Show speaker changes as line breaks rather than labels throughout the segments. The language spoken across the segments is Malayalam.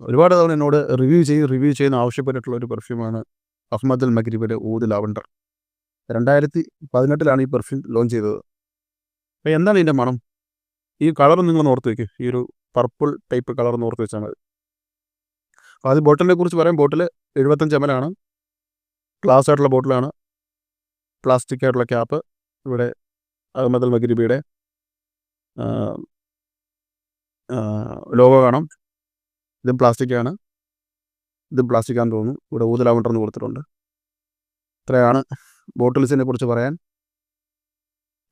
ഒരുപാട് തവണ എന്നോട് റിവ്യൂ ചെയ്ത് റിവ്യൂ ചെയ്യുന്ന ആവശ്യപ്പെട്ടിട്ടുള്ള ഒരു പെർഫ്യൂമാണ് അഹമ്മദ് അൽ മഗ്രിബിന്റെ ഊദ് ലാവണ്ടർ. രണ്ടായിരത്തി പതിനെട്ടിലാണ് ഈ പെർഫ്യൂം ലോഞ്ച് ചെയ്തത്. അപ്പോൾ എന്താണ് ഇതിന്റെ മണം? ഈ കളർ നിങ്ങൾ ഓർത്ത് വയ്ക്കും ഈ ഒരു പർപ്പിൾ ടൈപ്പ് കളർ എന്ന് ഓർത്ത് വെച്ചാൽ മതി. അപ്പോൾ അത് ബോട്ടിലിനെ കുറിച്ച് പറയാം ബോട്ടിൽ എഴുപത്തഞ്ച് എം ആണ്. ഗ്ലാസ് ആയിട്ടുള്ള ബോട്ടിലാണ് പ്ലാസ്റ്റിക് ആയിട്ടുള്ള ക്യാപ്പ് ഇവിടെ അഹമ്മദ് അൽ മഗ്രിബിയുടെ ലോഗോ കാണാം. ഇതും പ്ലാസ്റ്റിക് ആണ് ഇതും പ്ലാസ്റ്റിക് ആണെന്ന് തോന്നുന്നു. ഇവിടെ ഊതലാവണ്ടർ എന്ന് കൊടുത്തിട്ടുണ്ട്. ഇത്രയാണ് ബോട്ടിൽസിനെ കുറിച്ച് പറയാൻ.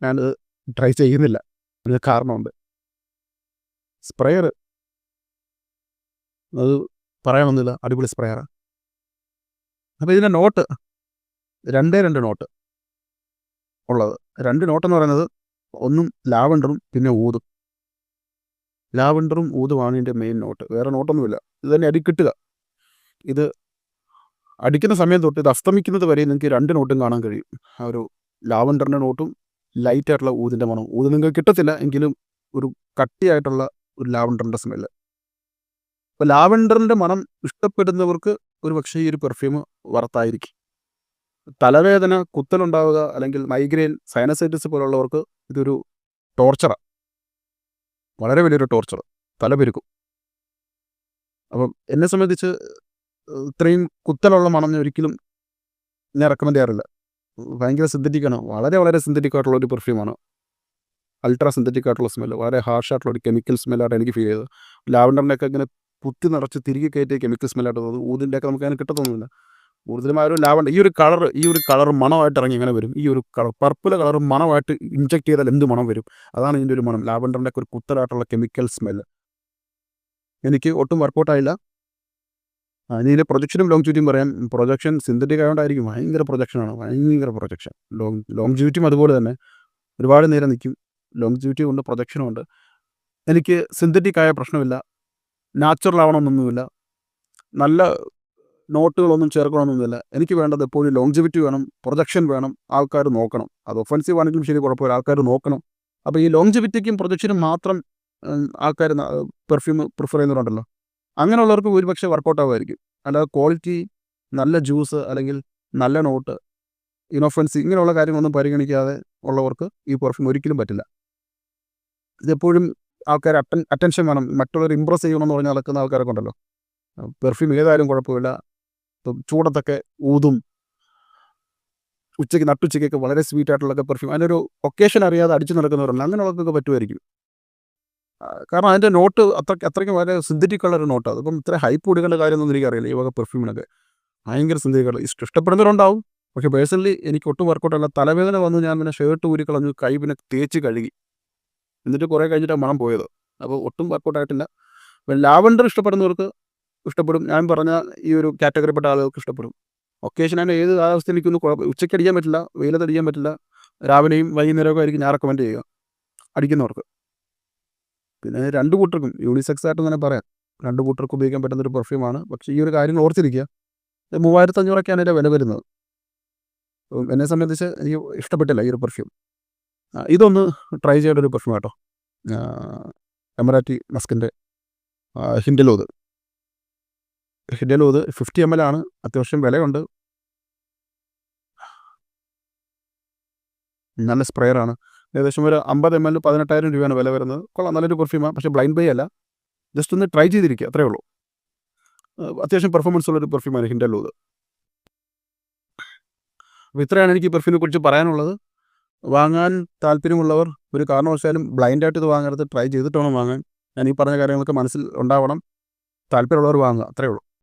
ഞാനിത് ട്രൈ ചെയ്യുന്നില്ല. അതിന് കാരണമുണ്ട്. സ്പ്രെയർ അത് പറയാനൊന്നുമില്ല. അടിപൊളി സ്പ്രെയറാണ് അപ്പോൾ ഇതിന്റെ നോട്ട്. രണ്ടേ രണ്ട് നോട്ട് ഉള്ളത്. രണ്ട് നോട്ടെന്ന് പറയുന്നത് ഒന്നും ലാവണ്ടറും പിന്നെ ഊതും. ലാവണ്ടറും ഊതുമാണ് ഇതിന്റെ മെയിൻ നോട്ട് വേറെ നോട്ടൊന്നുമില്ല ഇത് തന്നെ അടി കിട്ടുക. ഇത് അടിക്കുന്ന സമയം തൊട്ട് ഇത് അസ്തമിക്കുന്നത് വരെ നിങ്ങൾക്ക് രണ്ട് നോട്ടും കാണാൻ കഴിയും. ആ ഒരു ലാവണ്ടറിന്റെ നോട്ടും ലൈറ്റായിട്ടുള്ള ഊതിന്റെ മണം ഊത് നിങ്ങൾക്ക് കിട്ടത്തില്ല എങ്കിലും ഒരു കട്ടിയായിട്ടുള്ള ഒരു ലാവണ്ടറിന്റെ സ്മെല്ല് അപ്പോൾ ലാവണ്ടറിന്റെ മണം ഇഷ്ടപ്പെടുന്നവർക്ക് ഒരു പക്ഷേ ഈ ഒരു പെർഫ്യൂം വറുത്തായിരിക്കും. തലവേദന കുത്തലുണ്ടാവുക അല്ലെങ്കിൽ മൈഗ്രെയിൻ സൈനസൈറ്റിസ് പോലുള്ളവർക്ക് ഇതൊരു ടോർച്ചറാണ് വളരെ വലിയൊരു ടോർച്ചർ തലപെരുക്കും അപ്പം എന്നെ സംബന്ധിച്ച് ഇത്രയും കുത്തലുള്ള മണം ഞാൻ ഒരിക്കലും ഞാൻ റെക്കമെൻഡ് ചെയ്യാറില്ല. ഭയങ്കര സിന്തറ്റിക് ആണ്. വളരെ വളരെ സിന്തറ്റിക് ആയിട്ടുള്ള ഒരു പെർഫ്യൂമാണ് അൾട്രാ സിന്തറ്റിക് ആയിട്ടുള്ള സ്മെല്ല് വളരെ ഹാർഷ് ആയിട്ടുള്ള ഒരു കെമിക്കൽ സ്മെല്ലായിട്ട് എനിക്ക് ഫീൽ ചെയ്തത്. ലാവൻഡറിനൊക്കെ ഇങ്ങനെ കുത്തി നിറച്ച് തിരികെ കയറ്റിയ കെമിക്കൽ സ്മെല്ലായിട്ട് തോന്നുന്നു. ഊതിന്റെ ഒക്കെ നമുക്ക് അങ്ങനെ കിട്ടത്തൊന്നുമില്ല. കൂടുതലും ആ ഒരു ലാവണ്ടർ ഈ ഒരു കളർ ഈ ഒരു കളർ മണമായിട്ട് ഇറങ്ങി ഇങ്ങനെ വരും? ഈ ഒരു കളർ പർപ്പിൾ കളർ മണമായിട്ട് ഇഞ്ചക്ട് ചെയ്താൽ എന്ത് മണം വരും? അതാണ് ഇതിന്റെ ഒരു മണം. ലാവണ്ടറിന്റെ ഒരു കുത്തലായിട്ടുള്ള കെമിക്കൽ സ്മെല്ല് എനിക്ക് ഒട്ടും വർക്കൗട്ടായില്ല ഇതിന്റെ പ്രൊജക്ഷനും ലോങ് ജ്യൂറ്റിയും പറയാം പ്രൊജക്ഷൻ സിന്തറ്റിക് ആയതുകൊണ്ടായിരിക്കും ഭയങ്കര പ്രൊജക്ഷനാണ് ഭയങ്കര പ്രൊജക്ഷൻ ലോങ് ലോങ് ജ്യൂറ്റിയും അതുപോലെ തന്നെ. ഒരുപാട് നേരം നിൽക്കും ലോങ് ജ്യൂറ്റി ഉണ്ട് പ്രൊജക്ഷനും ഉണ്ട്. എനിക്ക് സിന്തറ്റിക് ആയ പ്രശ്നമില്ല. നാച്ചുറൽ ആവണമെന്നൊന്നുമില്ല. നല്ല നോട്ടുകളൊന്നും ചേർക്കണമെന്നൊന്നുമില്ല എനിക്ക് വേണ്ടത് എപ്പോഴും ലോങ്ജിവിറ്റി വേണം പ്രൊജക്ഷൻ വേണം ആൾക്കാർ നോക്കണം. അത് ഒഫൻസീവ് ആണെങ്കിലും ശരി കുഴപ്പമില്ല. ആൾക്കാർ നോക്കണം. അപ്പോൾ ഈ ലോങ്ജിവിറ്റിക്കും പ്രൊജക്ഷനും മാത്രം ആൾക്കാർ പെർഫ്യൂം പ്രിഫർ ചെയ്യുന്നവരുണ്ടല്ലോ. അങ്ങനെയുള്ളവർക്ക് ഒരുപക്ഷെ വർക്കൗട്ട് ആവുമായിരിക്കും. അല്ലാതെ ക്വാളിറ്റി നല്ല ജ്യൂസ് അല്ലെങ്കിൽ നല്ല നോട്ട് ഇനോഫൻസി ഇങ്ങനെയുള്ള കാര്യങ്ങളൊന്നും പരിഗണിക്കാതെ ഉള്ളവർക്ക് ഈ പെർഫ്യൂം ഒരിക്കലും പറ്റില്ല. ഇതെപ്പോഴും ആൾക്കാർ അറ്റൻ അറ്റൻഷൻ വേണം. മറ്റുള്ളവർ ഇമ്പ്രസ് ചെയ്യണമെന്ന് പറഞ്ഞ് നടക്കുന്ന ആൾക്കാരൊക്കെ ഉണ്ടല്ലോ. പെർഫ്യൂം ഏതായാലും കുഴപ്പമില്ല. ചൂടത്തൊക്കെ ഊതും. ഉച്ചയ്ക്ക് നട്ടുച്ചയ്ക്കൊക്കെ വളരെ സ്വീറ്റ് ആയിട്ടുള്ളൊക്കെ പെർഫ്യൂം അതിനൊരു ഒക്കേഷൻ അറിയാതെ അടിച്ചു നടക്കുന്നവരുണ്ട് അങ്ങനെയുള്ളതൊക്കെ പറ്റുമായിരിക്കും. കാരണം അതിന്റെ നോട്ട് അത്ര അത്രയ്ക്കും വളരെ സിന്തറ്റിക് ഉള്ള ഒരു നോട്ട് അതിപ്പം ഇത്ര ഹൈപ്പ് കൊടുക്കേണ്ട കാര്യമൊന്നും എനിക്കറിയില്ല ഈ വക പെർഫ്യൂമിനൊക്കെ ഭയങ്കര സിന്തറ്റിക് ഇഷ്ടം ഇഷ്ടപ്പെടുന്നവരുണ്ടാവും. പക്ഷേ പേഴ്സണലി എനിക്ക് ഒട്ടും വർക്കൗട്ടല്ല തലവേദന വന്ന് ഞാൻ പിന്നെ ഷർട്ട് ഊരിക്കളഞ്ഞു കളഞ്ഞു കൈ പിന്നെ തേച്ച് കഴുകി. എന്നിട്ട് കുറേ കഴിഞ്ഞിട്ടാണ് മണം പോയത്. അപ്പോൾ ഒട്ടും വർക്കൗട്ടായിട്ടില്ല ലാവൻഡർ ഇഷ്ടപ്പെടുന്നവർക്ക് ഇഷ്ടപ്പെടും. ഞാൻ പറഞ്ഞ ഈ ഒരു കാറ്റഗറിപ്പെട്ട ആളുകൾക്ക് ഇഷ്ടപ്പെടും. ഒക്കേഷൻ അതിന്റെ ഏത് കാലാവസ്ഥയിൽ എനിക്കൊന്നും കുഴപ്പം ഉച്ചയ്ക്ക് അടിക്കാൻ പറ്റില്ല വെയിലത്ത് അടിക്കാൻ പറ്റില്ല രാവിലെയും വൈകുന്നേരമൊക്കെ ആയിരിക്കും ഞാൻ റെക്കമെൻഡ് ചെയ്യുക. അടിക്കുന്നവർക്ക്. പിന്നെ രണ്ട് കൂട്ടർക്കും യൂണിസെക്സ് ആയിട്ട് തന്നെ പറയാം. രണ്ട് കൂട്ടർക്ക് ഉപയോഗിക്കാൻ പറ്റുന്ന ഒരു പെർഫ്യൂമാണ് പക്ഷേ ഈ ഒരു കാര്യങ്ങൾ ഓർത്തിരിക്കുക. മൂവായിരത്തി അഞ്ഞൂറൊക്കെയാണ് ഇതിന്റെ വില വരുന്നത്. എന്നെ സംബന്ധിച്ച് എനിക്ക് ഇഷ്ടപ്പെട്ടില്ല ഈ ഒരു പെർഫ്യൂം ഇതൊന്ന് ട്രൈ ചെയ്യേണ്ട ഒരു പെർഫ്യൂം കേട്ടോ എമറാറ്റി മസ്കിന്റെ ഹിൻഡലോത് ഹിൻഡലോത് ഫിഫ്റ്റി എം എൽ ആണ്. അത്യാവശ്യം വിലയുണ്ട്. നല്ല സ്പ്രെയറാണ് ഏകദേശം ഒരു അമ്പത് എം എൽ പതിനെട്ടായിരം രൂപയാണ് വില വരുന്നത്. കൊള്ളാം നല്ലൊരു പെർഫ്യൂമാണ് പക്ഷേ ബ്ലൈൻഡ് ബൈ അല്ല. ജസ്റ്റ് ഒന്ന് ട്രൈ ചെയ്തിരിക്കുക അത്രേ ഉള്ളൂ. അത്യാവശ്യം പെർഫോമൻസ് ഉള്ളൊരു പെർഫ്യൂമാണ് ഹിൻഡലോത് അപ്പോൾ ഇത്രയാണ് എനിക്ക് പെർഫ്യൂമിനെ കുറിച്ച് പറയാനുള്ളത്. വാങ്ങാൻ താല്പര്യമുള്ളവർ ഒരു കാരണവശാലും ബ്ലൈൻഡായിട്ട് ഇത് വാങ്ങരുത്. ട്രൈ ചെയ്തിട്ട് വേണം വാങ്ങാൻ. ഞാൻ ഈ പറഞ്ഞ കാര്യങ്ങളൊക്കെ മനസ്സിൽ ഉണ്ടാവണം. താല്പര്യമുള്ളവർ വാങ്ങുക അത്രേ ഉള്ളൂ.